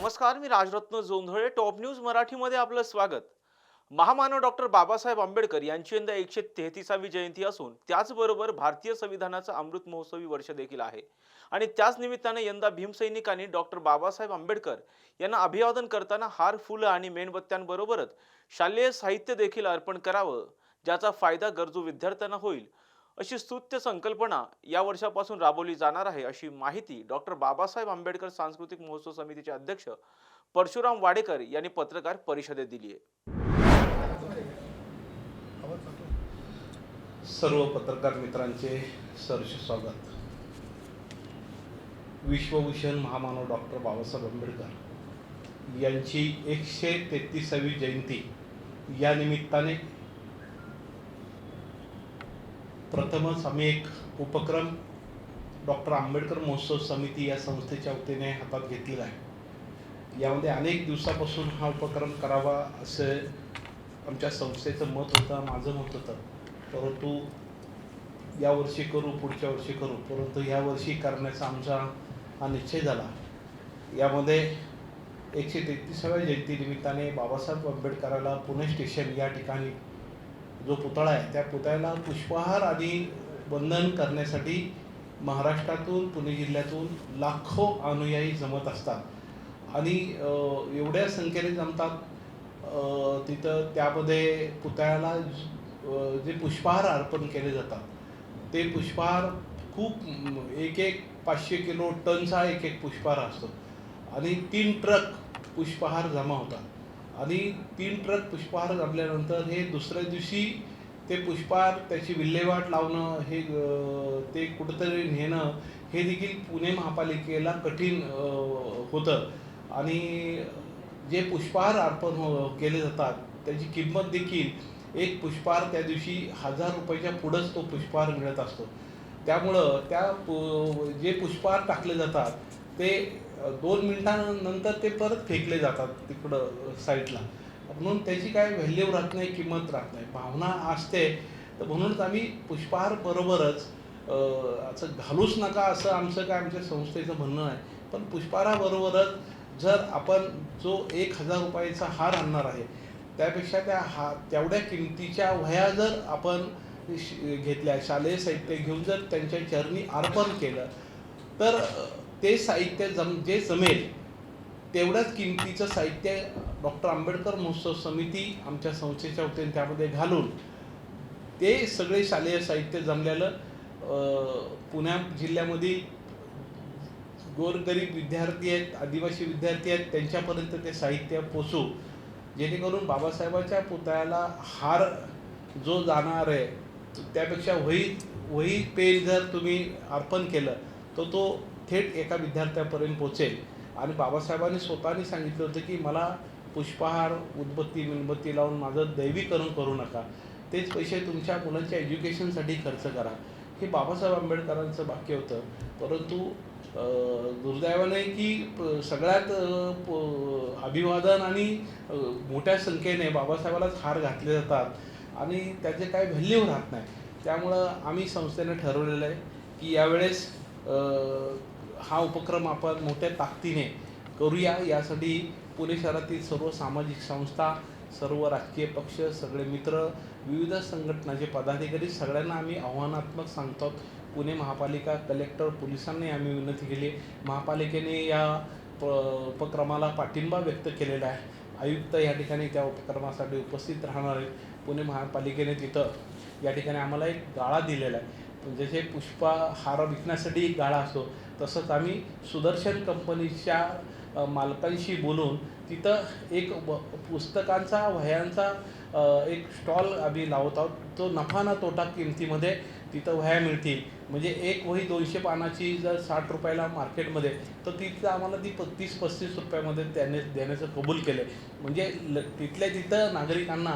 नमस्कार मी Rajratna Jondhale top news मराठीमध्ये आपलं स्वागत. महामानव डॉक्टर बाबासाहेब आंबेडकर यांची यंदा एकशे तेहतीसावी जयंती असून त्याचबरोबर भारतीय संविधानाचा अमृत महोत्सवी वर्ष देखील आहे. आणि त्याच निमित्ताने यंदा भीमसैनिकांनी डॉक्टर बाबासाहेब आंबेडकर यांना अभिवादन करताना हार फुलं आणि मेणबत्त्यांबरोबरच शालेय साहित्य देखील अर्पण करावं ज्याचा फायदा गरजू विद्यार्थ्यांना होईल. अशी स्तुत्य संकल्पना या वर्षापासून राबवली जाणार आहे अशी माहिती डॉक्टर बाबासाहेब आंबेडकर सांस्कृतिक महोत्सव समितीचे अध्यक्ष परशुराम वाडेकर यांनी पत्रकार परिषदेत दिली आहे. सर्व पत्रकार मित्रांचे सहर्ष स्वागत. विश्वभूषण महामानव डॉक्टर बाबासाहेब आंबेडकर यांची एकशे तेहतीसावी जयंती या निमित्ताने प्रथमच आम्ही एक उपक्रम डॉक्टर आंबेडकर महोत्सव समिती या संस्थेच्या वतीने हातात घेतलेला आहे. यामध्ये अनेक दिवसापासून हा उपक्रम करावा असं आमच्या संस्थेचं मत होतं माझं मत होतं. परंतु यावर्षी करू पुढच्या वर्षी करू. परंतु यावर्षी करण्याचा आमचा हा निश्चय झाला. यामध्ये एकशे तेहतीसाव्या जयंतीनिमित्ताने बाबासाहेब आंबेडकराला पुणे स्टेशन या ठिकाणी जो पुतळा आहे त्या पुतळ्याला पुष्पहार आणि वंदन करण्यासाठी महाराष्ट्रातून पुणे जिल्ह्यातून लाखो अनुयायी जमत असतात. आणि एवढ्या संख्येने जमतात तिथं त्यामध्ये पुतळ्याला जे पुष्पहार अर्पण केले जातात ते पुष्पहार खूप एक एक पाचशे किलो टनचा एक एक पुष्पहार असतो. आणि तीन ट्रक पुष्पहार जमा होतात. आणि तीन ट्रक पुष्पहार घातल्यानंतर हे दुसऱ्या दिवशी ते पुष्पहार त्याची विल्हेवाट लावणं हे ते कुठंतरी नेणं हे देखील पुणे महापालिकेला कठीण होतं. आणि जे पुष्पहार अर्पण हो केले जातात त्याची किंमत देखील एक पुष्पहार त्या दिवशी हजार रुपयाच्या पुढंच तो पुष्पहार मिळत असतो. त्यामुळं त्या पु- जे पुष्पहार टाकले जातात ते दोन मिनिटांनंतर ते परत फेकले जातात तिकडं साईडला. म्हणून त्याची काय व्हॅल्यू राहत नाही किंमत राहत नाही. भावना असते. तर म्हणूनच आम्ही पुष्पहार बरोबरच असं घालूच नका असं आमचं काय आमच्या संस्थेचं म्हणणं आहे. पण पुष्पहाराबरोबरच जर आपण जो एक हजार रुपयाचा हार आणणार आहे त्यापेक्षा त्या हा तेवढ्या किमतीच्या वह्या जर आपण श- घेतल्या शालेय साहित्य घेऊन जर त्यांच्या चरणी अर्पण केलं तर ते साहित्य जम जे जमेल तेवढ्याच किमतीचं साहित्य डॉक्टर आंबेडकर महोत्सव समिती आमच्या संस्थेच्या वतीने त्यामध्ये घालून ते सगळे शालेय साहित्य जमलेलं पुण्या जिल्ह्यामध्ये गोरगरीब विद्यार्थी आहेत आदिवासी विद्यार्थी आहेत त्यांच्यापर्यंत ते साहित्य पोचू. जेणेकरून बाबासाहेबाच्या पुतळ्याला हार जो जाणार आहे त्यापेक्षा वही वही पेन जर तुम्ही अर्पण केलं तर तो थेट एका विद्यार्थ्यापर्यंत पोचेल आणि बाबासाहेबांनी स्वतःने सांगितलं होतं की मला पुष्पहार उदबत्ती मेणबत्ती लावून माझं दैवीकरण करू नका. तेच पैसे तुमच्या मुलांच्या एज्युकेशनसाठी खर्च करा. हे बाबासाहेब आंबेडकरांचं वाक्य होतं. परंतु दुर्दैवाने की प- सगळ्यात प- अभिवादन आणि मोठ्या संख्येने बाबासाहेबालाच हार घातले जातात. आणि त्याचे काय व्हॅल्यू राहत नाही. त्यामुळं आम्ही संस्थेने ठरवलेलं आहे की यावेळेस हा उपक्रम आपण मोठ्या ताकदीने करूया. यासाठी पुणे शहरातील सर्व सामाजिक संस्था सर्व राजकीय पक्ष सगळे मित्र विविध संघटनाचे पदाधिकारी सगळ्यांना आम्ही आव्हानात्मक सांगतो. पुणे महापालिका कलेक्टर पोलिसांनी आम्ही विनंती केली. महापालिकेने या प उपक्रमाला पाठिंबा व्यक्त केलेला आहे. आयुक्त या ठिकाणी त्या उपक्रमासाठी उपस्थित राहणार आहेत. पुणे महापालिकेने तिथं या ठिकाणी आम्हाला एक गाळा दिलेला आहे. म्हणजे जसे पुष्पा हार विकण्यासाठी एक गाळा असतो. तसंच आम्ही सुदर्शन कंपनीच्या मालकांशी बोलून तिथं एक व पुस्तकांचा वह्यांचा एक स्टॉल आम्ही लावत आहोत. तो नफा ना तोटा किमतीमध्ये तिथं वह्या मिळतील. म्हणजे एक वही दोनशे पानाची जर साठ रुपयाला मार्केटमध्ये तर तिथं आम्हाला ती पस्तीस पस्तीस रुपयामध्ये त्याने देण्याचं कबूल केलं आहे म्हणजे ल तिथल्या तिथं नागरिकांना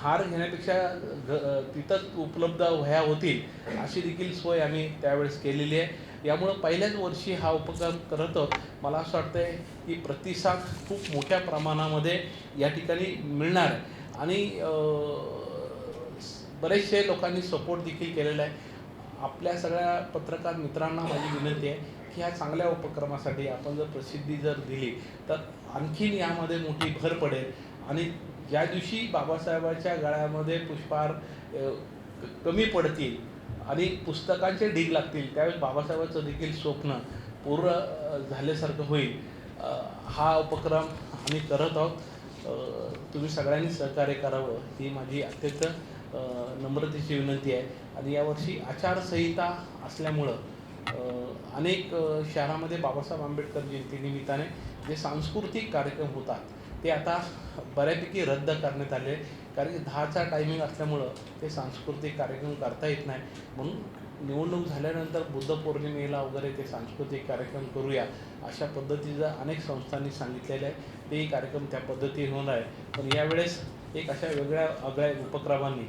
हार घेण्यापेक्षा घ तिथंच उपलब्ध वह्या होतील अशी देखील सोय आम्ही त्यावेळेस केलेली आहे. यामुळं पहिल्याच वर्षी हा उपक्रम करत मला असं वाटतं आहे की प्रतिसाद खूप मोठ्या प्रमाणामध्ये या ठिकाणी मिळणार आहे. आणि बरेचसे लोकांनी सपोर्ट देखील केलेला आहे. आपल्या सगळ्या पत्रकार मित्रांना माझी विनंती आहे की ह्या चांगल्या उपक्रमासाठी आपण जर प्रसिद्धी जर दिली तर आणखीन यामध्ये मोठी भर पडेल. आणि ज्या दिवशी बाबासाहेबाच्या गळ्यामध्ये पुष्पहार कमी पडतील आणि पुस्तकांचे ढीग लागतील त्यावेळेस बाबासाहेबांचं देखील स्वप्न पूर्ण झाल्यासारखं होईल. हा उपक्रम आम्ही करत आहोत. तुम्ही सगळ्यांनी सहकार्य करावं ही माझी अत्यंत नम्रतेची विनंती आहे. आणि यावर्षी आचारसंहिता असल्यामुळं अनेक शहरामध्ये बाबासाहेब आंबेडकर जयंतीनिमित्ताने जे सांस्कृतिक कार्यक्रम होतात ते आता बऱ्यापैकी रद्द करण्यात आले कारण की दहाचा टायमिंग असल्यामुळं ते सांस्कृतिक कार्यक्रम करता येत नाही. म्हणून निवडणूक झाल्यानंतर बुद्ध पौर्णिमेला वगैरे ते सांस्कृतिक कार्यक्रम करूया अशा पद्धतीचं अनेक संस्थांनी सांगितलेलं आहे. तेही कार्यक्रम त्या पद्धतीने होणार आहे. पण यावेळेस एक अशा वेगळ्या आगळ्या उपक्रमांनी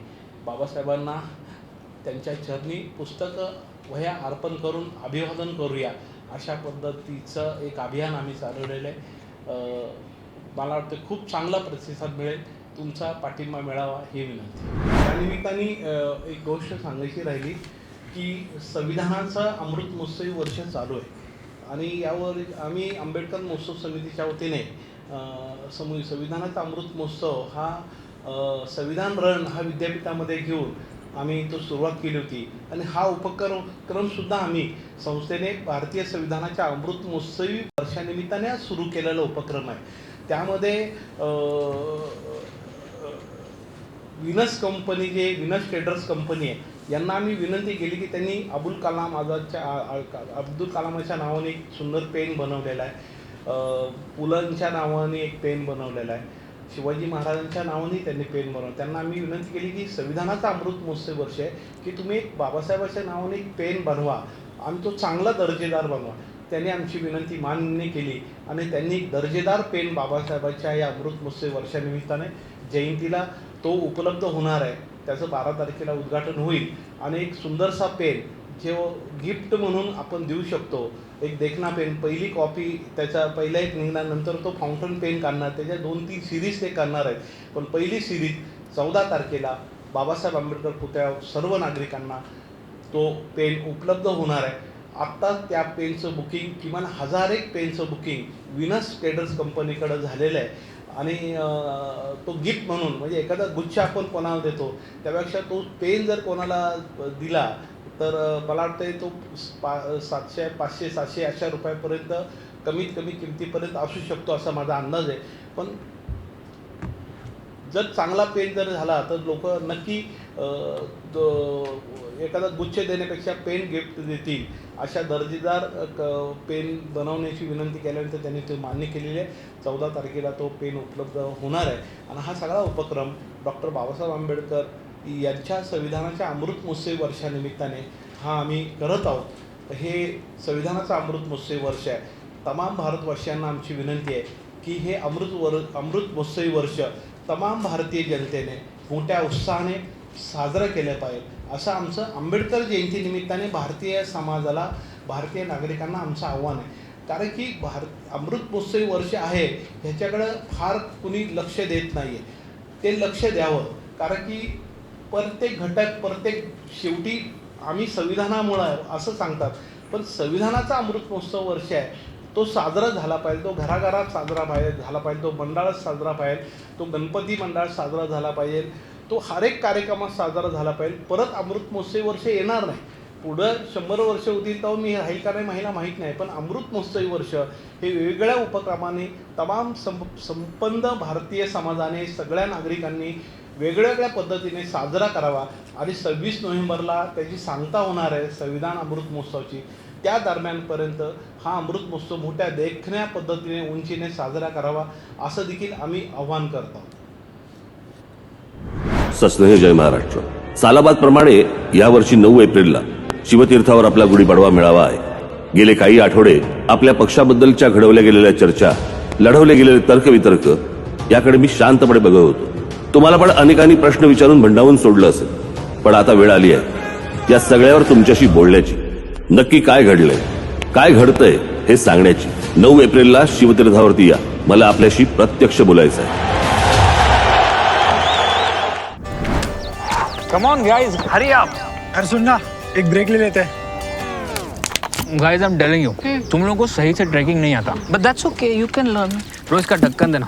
बाबासाहेबांना त्यांच्या चरणी पुस्तकं वह्या अर्पण करून अभिवादन करूया अशा पद्धतीचं एक अभियान आम्ही चालवलेलं आहे. मला वाटतं खूप चांगला प्रतिसाद मिळेल. तुमचा पाठिंबा मिळावा ही विनंती. त्यानिमित्ताने एक गोष्ट सांगायची राहिली की संविधानाचं अमृत महोत्सवी वर्ष चालू आहे. आणि यावर आम्ही आंबेडकर महोत्सव समितीच्या वतीने समूह संविधानाचा अमृत महोत्सव हा संविधान रण हा विद्यापीठामध्ये घेऊन आम्ही तो सुरुवात केली होती. आणि हा उपक्रम क्रमसुद्धा आम्ही संस्थेने भारतीय संविधानाच्या अमृत महोत्सवी वर्षानिमित्ताने सुरू केलेला उपक्रम आहे. त्यामध्ये विनस कंपनी जे विनस ट्रेडर्स कंपनी आहे यांना आम्ही विनंती केली की त्यांनी अबुल कलाम आझादच्या अब्दुल कलामाच्या नावाने एक सुंदर पेन बनवलेला आहे. पुलंच्या नावाने एक पेन बनवलेला आहे. शिवाजी महाराजांच्या नावाने त्यांनी पेन बनवलं. त्यांना आम्ही विनंती केली की संविधानाचा अमृत महोत्सव वर्ष आहे की तुम्ही एक बाबासाहेबाच्या नावाने एक पेन बनवा आणि तो चांगला दर्जेदार बनवा. त्यांनी आमची विनंती मान्य केली आणि त्यांनी एक दर्जेदार पेन बाबासाहेबाच्या या अमृत महोत्सव वर्षानिमित्ताने जयंतीला तो उपलब्ध होणार आहे. त्याचं बारा तारखेला उद्घाटन होईल आणि एक सुंदरसा पेन जे गिफ्ट म्हणून आपण देऊ शकतो. एक देखना पेन पहिली कॉपी त्याचा पहिला एक निघणार नंतर तो फाउंटन पेन काढणार त्याच्या दोन तीन सिरीज ते करणार आहेत. पण पहिली सिरीज चौदा तारखेला बाबासाहेब आंबेडकर पुतळ्यावर सर्व नागरिकांना तो पेन उपलब्ध होणार आहे. आत्ता त्या पेनचं बुकिंग किमान हजार एक पेनचं बुकिंग विनस ट्रेडर्स कंपनीकडं झालेलं आहे. आणि तो गिफ्ट म्हणून म्हणजे एखादा गुच्छ आपण कोणाला देतो त्यापेक्षा तो पेन जर कोणाला दिला तर मला वाटतं तो पा सातशे पाचशे सातशे अशा रुपयापर्यंत कमीत कमी किमतीपर्यंत असू शकतो असा माझा अंदाज आहे. पण जर चांगला पेन जर झाला तर लोक नक्की एखादा गुच्छ देण्यापेक्षा पेन गिफ्ट देतील. अशा दर्जेदार क- पेन बनवण्याची विनंती केल्यानंतर त्यांनी ते मान्य केलेली आहे. चौदा तारखेला तो पेन उपलब्ध होणार आहे. आणि हा सगळा उपक्रम डॉक्टर बाबासाहेब आंबेडकर यांच्या संविधानाच्या अमृत महोत्सवी वर्षानिमित्ताने हा आम्ही करत आहोत. हे संविधानाचं अमृत महोत्सवी वर्ष आहे. तमाम भारतवासियांना आमची विनंती आहे की हे अमृत वर अमृत महोत्सवी वर्ष तमाम भारतीय जनतेने मोठ्या उत्साहाने साजरं केलं पाहिजे. असं आमचं आंबेडकर जयंतीनिमित्ताने भारतीय समाजाला भारतीय नागरिकांना आमचं आव्हान आहे. कारण की भारत अमृत महोत्सवी वर्ष आहे ह्याच्याकडं फार कुणी लक्ष देत नाही आहे ते लक्ष द्यावं. कारण की प्रत्येक घटक प्रत्येक शेवटी आम्ही संविधानामुळं असं सांगतात. पण संविधानाचा अमृत महोत्सव वर्ष आहे. तो साजरा झाला पाहिजे तो घराघरात साजरा पाहिजे झाला पाहिजे तो मंडळात साजरा पाहिजे तो गणपती मंडळात साजरा झाला पाहिजे तो हर एक कार्यक्रमात साजरा झाला पाहिजे. परत अमृत महोत्सवी वर्ष येणार नाही. पुढं शंभर वर्ष होतील तेव्हा मी राहील का नाही महिला माहीत नाही पण अमृत महोत्सवी वर्ष हे वेगवेगळ्या उपक्रमाने तमाम सं संपन्न भारतीय समाजाने सगळ्या नागरिकांनी वेगळ्यावेगळ्या पद्धतीने साजरा करावा. आणि सव्वीस नोव्हेंबरला त्याची सांगता होणार आहे संविधान अमृत महोत्सवाची. त्या दरम्यानपर्यंत हा अमृत महोत्सव मोठ्या देखण्या पद्धतीने उंचीने साजरा करावा असं देखील आम्ही आव्हान करतो. सस्नेह जय महाराष्ट्र. सालाबाद प्रमाणे यावर्षी नऊ एप्रिलला शिवतीर्थावर आपला गुढीपाडवा मिळावा आहे. गेले काही आठवडे आपल्या पक्षाबद्दलच्या घडवल्या गेलेल्या चर्चा लढवले गेलेले तर्कवितर्क याकडे मी शांतपणे बघत होतो. तुम्हाला पण अनेकांनी प्रश्न विचारून भंडावून सोडलं असेल. पण आता वेळ आली आहे. या सगळ्यावर तुमच्याशी बोलण्याची. नक्की काय घडलंय? काय घडतंय हे सांगण्याची. नऊ एप्रिलला शिवतीर्थावरती या. मला आपल्याशी प्रत्यक्ष बोलायचं आहे. Come on, guys, hurry up. अरे सुन ना एक ब्रेक ले लेते. हैं guys I am telling you तुम लोगों को सही से ट्रैकिंग नहीं आता. But that's okay, you can learn. रोज का ढक्कन देना.